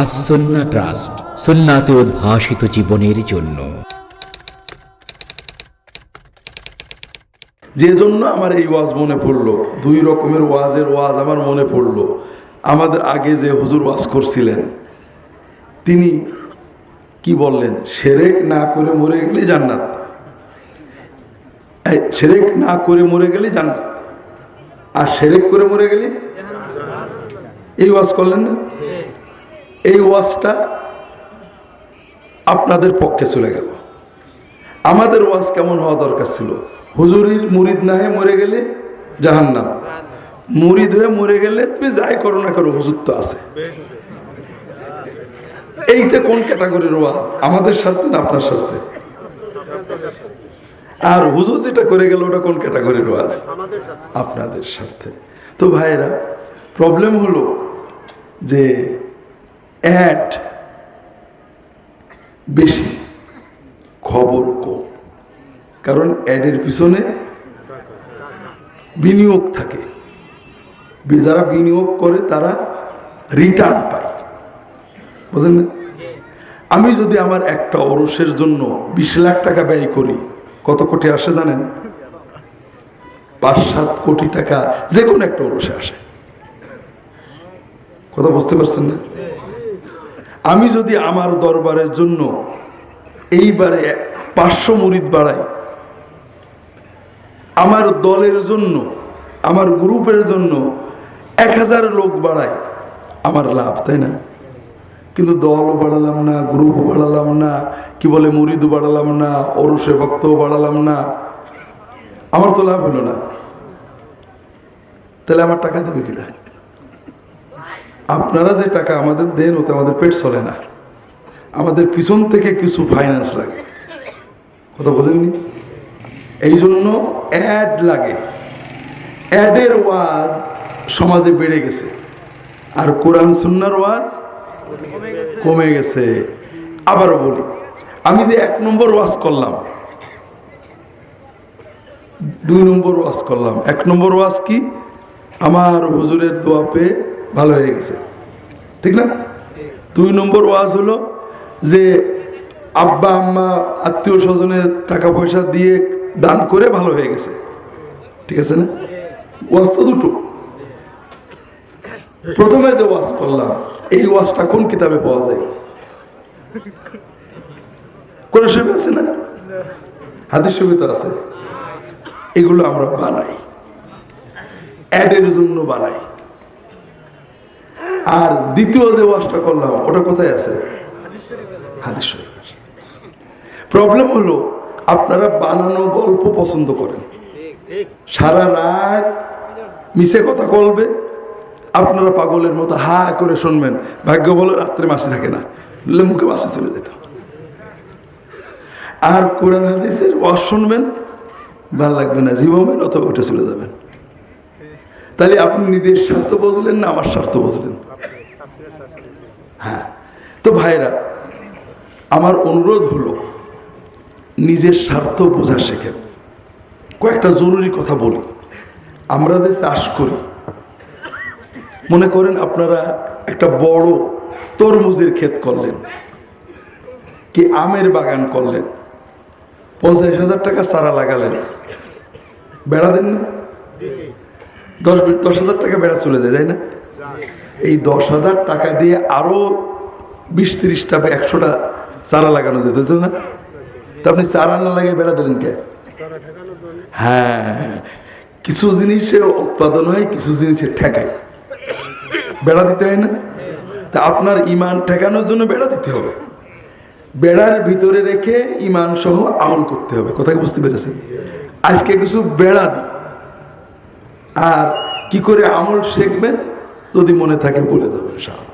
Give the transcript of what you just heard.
আসন্না trust, সুন্নাতে উদ্ভাসিত জীবনের জন্য। যে জন্য আমার এই ওয়াজ মনে পড়ল, দুই রকমের ওয়াজের ওয়াজ আমার মনে পড়ল। আমাদের আগে যে হুজুর ওয়াজ করছিলেন, তিনি কি বললেন? সেরেক না করে মরে গেলে জান্নাত। সেরেক না করে মরে গেলে জান্নাত। আর সেরেক করে মরে গেলে? এই ওয়াজ করলেন না? এই ওয়াজটা আপনাদের পক্ষে চলে গেল। আমাদের ওয়াজ কেমন হওয়া দরকার ছিল? হুজুরির মুরিদ না হয়ে মরে গেলে জাহান্নাম। মুরিদ হয়ে মরে গেলে তুমি যাই করো না করো হুজুর তো আছে। এইটা কোন ক্যাটাগরির ওয়াজ? আমাদের স্বার্থে না আপনার স্বার্থে আর হুজুর যেটা করে গেল, ওটা কোন ক্যাটাগরির ওয়াজ? আপনাদের স্বার্থে তো ভাইয়েরা প্রবলেম হলো যে অ্যাড। বেশি। খবর কম। কারণ অ্যাডের পিছনে বিনিয়োগ থাকে। যারা বিনিয়োগ করে, তারা রিটার্ন পায়। বুঝলেন আমি যদি আমার একটা অরসের জন্য বিশ লাখ টাকা ব্যয় করি, কত কোটি আসে জানেন? পাঁচ সাত কোটি টাকা যে কোনো একটা অরসে আসে। কথা বুঝতে পারছেন না? আমি যদি আমার দরবারের জন্য এইবারে পাঁচশো মুরিদ বাড়াই, আমার দলের জন্য, আমার গ্রুপের জন্য এক হাজার লোক বাড়াই, আমার লাভ, তাই না? কিন্তু দলও বাড়ালাম না, গ্রুপ বাড়ালাম না, কি বলে মুরিদও বাড়ালাম না অরুষে ভক্তও বাড়ালাম না, আমার তো লাভ হলো না। তাহলে আমার টাকা দেবে কিনা আপনারা যে টাকা আমাদের দেন, ওতে আমাদের পেট চলে না। আমাদের পিছন থেকে কিছু ফাইন্যান্স লাগে। কথা বোঝেননি এই জন্য অ্যাড লাগে। অ্যাডের ওয়াজ সমাজে বেড়ে গেছে। আর কোরআন, সুন্নার ওয়াজ কমে গেছে। আবারও বলি, আমি যে এক নম্বর ওয়াজ করলাম, দুই নম্বর ওয়াজ করলাম। এক নম্বর ওয়াজ কি? আমার হুজুরের দোয়া পেয়ে ভালো হয়ে গেছে। ঠিক না? দুই নম্বর ওয়াজ হলো যে আব্বা, আম্মা, আত্মীয় স্বজনের টাকা পয়সা দিয়ে দান করে ভালো হয়ে গেছে। ঠিক আছে না? ওয়াজ তো দুটো। প্রথমে যে ওয়াজ করলাম, এই ওয়াজটা কোন কিতাবে পাওয়া যায়? কোন ছবি আছে না? হাদিস ছবি তো আছে। এগুলো আমরা বানাই। অ্যাডের জন্য বানাই। আর দ্বিতীয় যে ওয়াশটা করলাম, ওটা কোথায় আছে? প্রবলেম হলো, আপনারা বানানো গল্প পছন্দ করেন। সারা রাত মিশে কথা বলবে, আপনারা পাগলের মতো হা করে শুনবেন। ভাগ্য বলে রাত্রে মাসি থাকে না মুখে মাসি চলে যেত। আর কোরআন হাদিসের ওয়াজ শুনবেন, ভালো লাগবে না, জীবন অথবা উঠে চলে যাবেন। তাহলে আপনি নিজের স্বার্থ বুঝলেন না, আমার স্বার্থ বুঝলেন। হ্যাঁ। তো ভাইরা আমার অনুরোধ হলো, নিজের স্বার্থ বোঝা শেখেন। কয়েকটা জরুরি কথা বলি। আমরা যে চাষ করি, মনে করেন আপনারা একটা বড় তরমুজের ক্ষেত করলেন, কি আমের বাগান করলেন, পঞ্চাশ হাজার টাকা চারা লাগালেন। বেড়া দেন না দশ দশ হাজার টাকা বেড়া চলে যায়, তাই না? এই দশ হাজার টাকা দিয়ে আরও বিশ তিরিশটা বা একশোটা চারা লাগানো যেত না? তা আপনি চারা না লাগিয়ে বেড়া দিলেন কে? হ্যাঁ কিছু জিনিসের উৎপাদন হয়, কিছু জিনিসের ঠেকায়। বেড়া দিতে হয় না? তা আপনার ইমান ঠেকানোর জন্য বেড়া দিতে হবে। বেড়ার ভিতরে রেখে ইমান সহ আমল করতে হবে। কোথায় বুঝতে পেরেছেন? আজকে কিছু বেড়া দিই। আর কি করে আমল শিখবেন? যদি মনে থাকে বলে দেবেন সাহায্য